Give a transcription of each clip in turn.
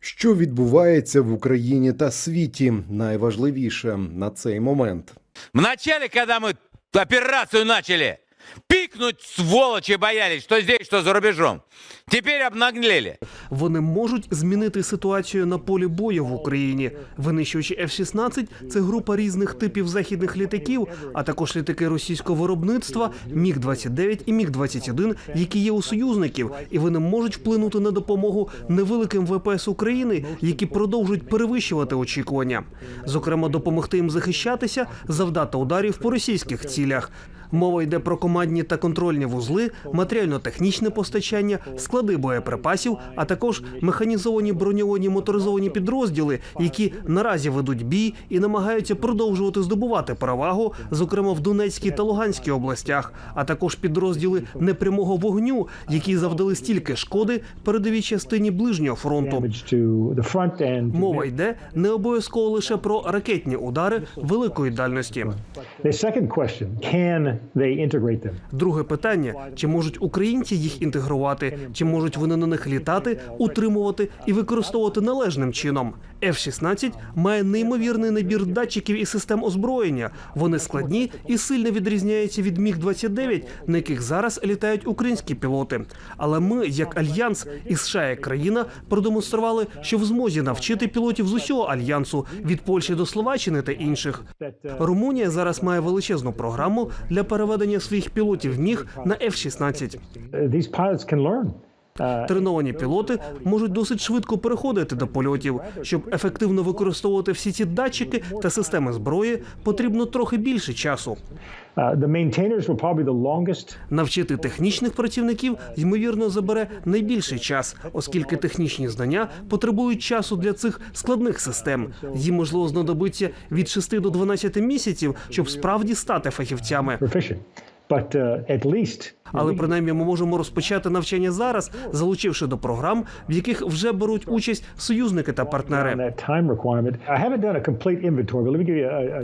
Що відбувається в Україні та світі? Найважливіше на цей момент. В началі, когда ми операцію начали, пикнуть сволочи боялись, что здесь, что за рубежом. Теперь обнаглели. Вони можуть змінити ситуацію на полі бою в Україні. Винищувачі F-16 – це група різних типів західних літаків, а також літаки російського виробництва Міг-29 і Міг-21, які є у союзників, і вони можуть вплинути на допомогу невеликим ВПС України, які продовжують перевищувати очікування. Зокрема, допомогти їм захищатися, завдати ударів по російських цілях. Мова йде про командні та контрольні вузли, матеріально-технічне постачання, склади боєприпасів, а також механізовані броньовані моторизовані підрозділи, які наразі ведуть бій і намагаються продовжувати здобувати перевагу, зокрема в Донецькій та Луганській областях, а також підрозділи непрямого вогню, які завдали стільки шкоди передовій частині ближнього фронту. Мова йде не обов'язково лише про ракетні удари великої дальності. Can? Друге питання: чи можуть українці їх інтегрувати, чи можуть вони на них літати, утримувати і використовувати належним чином? F-16 має неймовірний набір датчиків і систем озброєння. Вони складні і сильно відрізняються від Міг-29, на яких зараз літають українські пілоти. Але ми, як альянс і США як країна, продемонстрували, що в змозі навчити пілотів з усього альянсу від Польщі до Словаччини та інших. Румунія зараз має величезну програму для переведення своїх пілотів міг на F-16. Uh, Треновані пілоти можуть досить швидко переходити до польотів. Щоб ефективно використовувати всі ці датчики та системи зброї, потрібно трохи більше часу. longest. Навчити технічних працівників ймовірно забере найбільший час, оскільки технічні знання потребують часу для цих складних систем. Їм можливо знадобиться від 6 до 12 місяців, щоб справді стати фахівцями. But uh, at least Але принаймні ми можемо розпочати навчання зараз, залучивши до програм, в яких вже беруть участь союзники та партнери.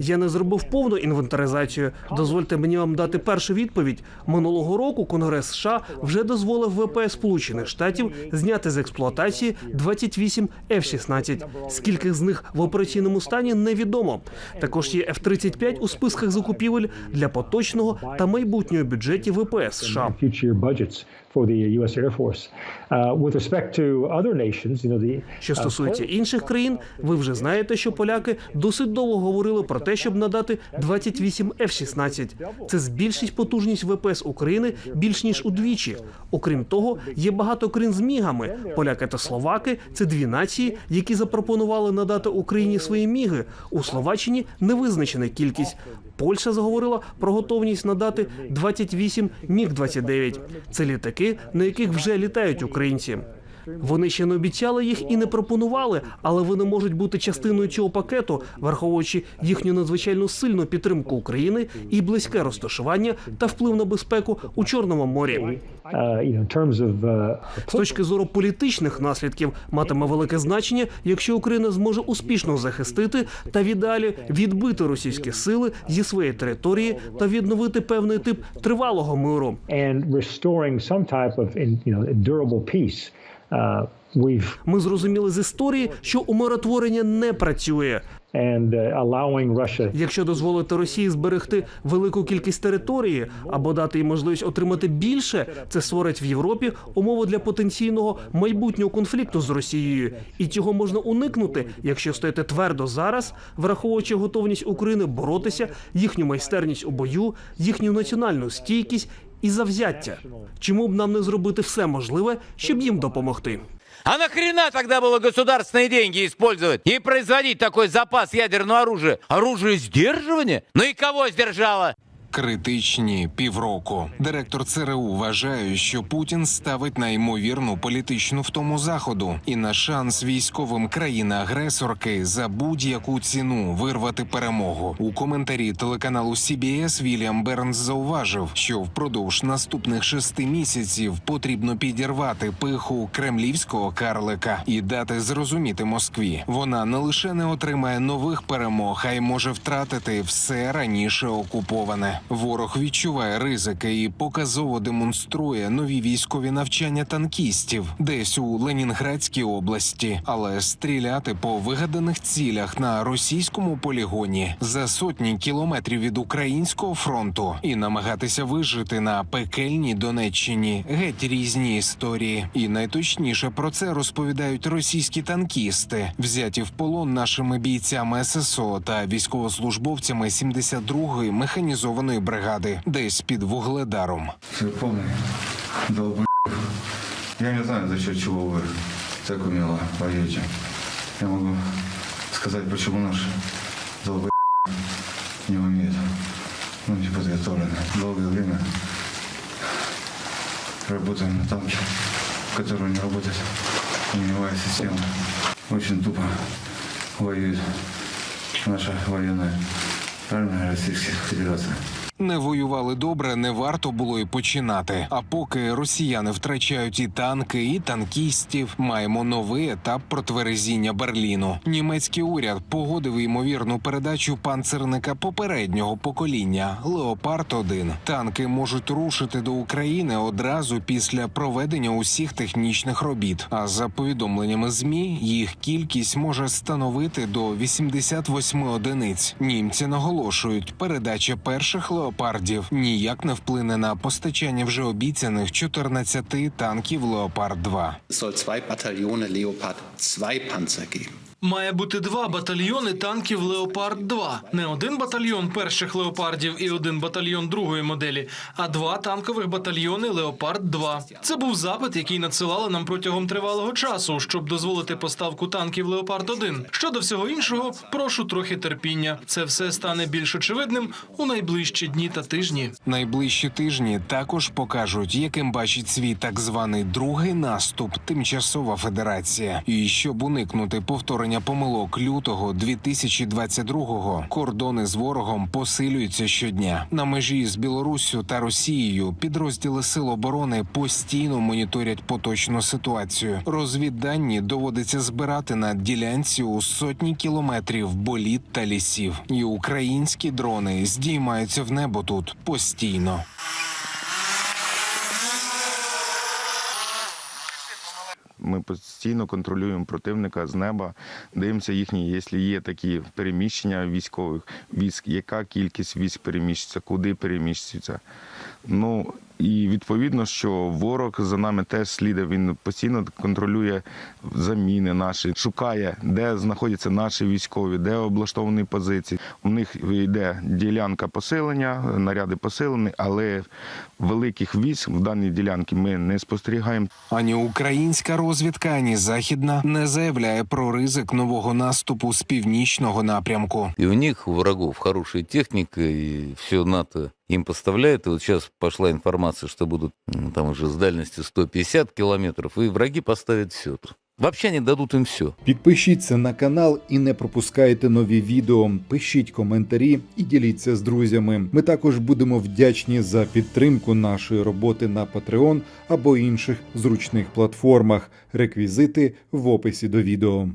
Я не зробив повну інвентаризацію. Дозвольте мені вам дати першу відповідь. Минулого року Конгрес США вже дозволив ВПС Сполучених Штатів зняти з експлуатації 28 F-16. Скільки з них в операційному стані невідомо. Також є F-35 у списках закупівель для поточного та майбутнього бюджетів ВПС США. Future budgets for the U.S. Air Force. Uh, with respect to other nations, you know, the Що стосується інших країн, ви вже знаєте, що поляки досить довго говорили про те, щоб надати 28 F-16. Це збільшить потужність ВПС України більш ніж удвічі. Окрім того, є багато країн з мігами. Поляки та словаки це дві нації, які запропонували надати Україні свої міги. У Словаччині не визначена кількість. Польща заговорила про готовність надати 28 Міг-29. Це літаки, на яких вже літають українці. Вони ще не обіцяли їх і не пропонували, але вони можуть бути частиною цього пакету, враховуючи їхню надзвичайно сильну підтримку України і близьке розташування та вплив на безпеку у Чорному морі. of uh, З точки зору політичних наслідків матиме велике значення, якщо Україна зможе успішно захистити та в ідеалі відбити російські сили зі своєї території та відновити певний тип тривалого миру. We've Ми зрозуміли з історії, що умиротворення не працює. Russia Якщо дозволити Росії зберегти велику кількість території або дати їй можливість отримати більше, це створить в Європі умови для потенційного майбутнього конфлікту з Росією, і цього можна уникнути, якщо стояти твердо зараз, враховуючи готовність України боротися, їхню майстерність у бою, їхню національну стійкість і завзяття. Чому б нам не зробити все можливе, щоб їм допомогти? А нахрена тогда было государственные деньги использовать и производить такой запас ядерного оружия? Оружие сдерживания? Ну и кого сдержало? Критичні півроку. Директор ЦРУ вважає, що Путін ставить на ймовірну політичну втому заходу і на шанс військовим країни-агресорки за будь-яку ціну вирвати перемогу. У коментарі телеканалу CBS Вільям Бернс зауважив, що впродовж наступних шести місяців потрібно підірвати пиху кремлівського карлика і дати зрозуміти Москві. Вона не лише не отримає нових перемог, а й може втратити все раніше окуповане. Ворог відчуває ризики і показово демонструє нові військові навчання танкістів десь у Ленінградській області, але стріляти по вигаданих цілях на російському полігоні за сотні кілометрів від українського фронту і намагатися вижити на пекельній Донеччині геть різні історії. І найточніше про це розповідають російські танкісти, взяті в полон нашими бійцями ССО та військовослужбовцями 72-ї механізованої бригади, десь під вугледаром. Все полный долбоеб. Я не знаю, за счет чего вы так умело поете. Я могу сказать, почему наш долбоеб не умеет. Ну, не подготовлен. Долгое время работаем на танке, в котором не работает огневая система. Очень тупо воюет наша военная армия Российской Федерации. Не воювали добре, не варто було й починати. А поки росіяни втрачають і танки, і танкістів, маємо новий етап протверезіння Берліну. Німецький уряд погодив ймовірну передачу панцерника попереднього покоління Леопард 1 Танки можуть рушити до України одразу після проведення усіх технічних робіт. А за повідомленнями змі їх кількість може становити до 88 одиниць. Німці наголошують, передача перших леопардів ніяк не вплине на постачання вже обіцяних 14 танків Леопард 2 Es soll zwei Bataillone Leopard 2 Panzer. Має бути два батальйони танків Леопард 2 Не один батальйон перших леопардів і один батальйон другої моделі, а два танкових батальйони Леопард 2 Це був запит, який надсилали нам протягом тривалого часу, щоб дозволити поставку танків Леопард 1 Щодо всього іншого, прошу трохи терпіння. Це все стане більш очевидним у найближчі дні та тижні. Найближчі тижні також покажуть, яким бачить свій так званий другий наступ Тимчасова Федерація. І щоб уникнути повторення помилок лютого 2022-го, кордони з ворогом посилюються щодня. На межі з Білоруссю та Росією підрозділи Сил оборони постійно моніторять поточну ситуацію. Розвіддані доводиться збирати на ділянці у сотні кілометрів боліт та лісів. І українські дрони здіймаються в небо тут постійно. Ми постійно контролюємо противника з неба, дивимося їхні, якщо є такі переміщення військових військ, яка кількість військ переміщується, куди переміщується. Ну і відповідно, що ворог за нами теж слідує, він постійно контролює заміни наші, шукає, де знаходяться наші військові, де облаштовані позиції. У них йде ділянка посилення, наряди посилені, але великих військ в даній ділянці ми не спостерігаємо. Ані українська розвідка, ані західна не заявляє про ризик нового наступу з північного напрямку. И у них, у врагов, хорошая техника, и все НАТО им поставляет. И вот сейчас пошла информация, что будут м, там уже с дальности 150 километров, и враги поставят все. Вообще они дадут им все. Підпишіться на канал і не пропускайте нові відео. Пишіть коментарі і діліться з друзями. Ми також будемо вдячні за підтримку нашої роботи на Patreon або інших зручних платформах. Реквізити в описі до відео.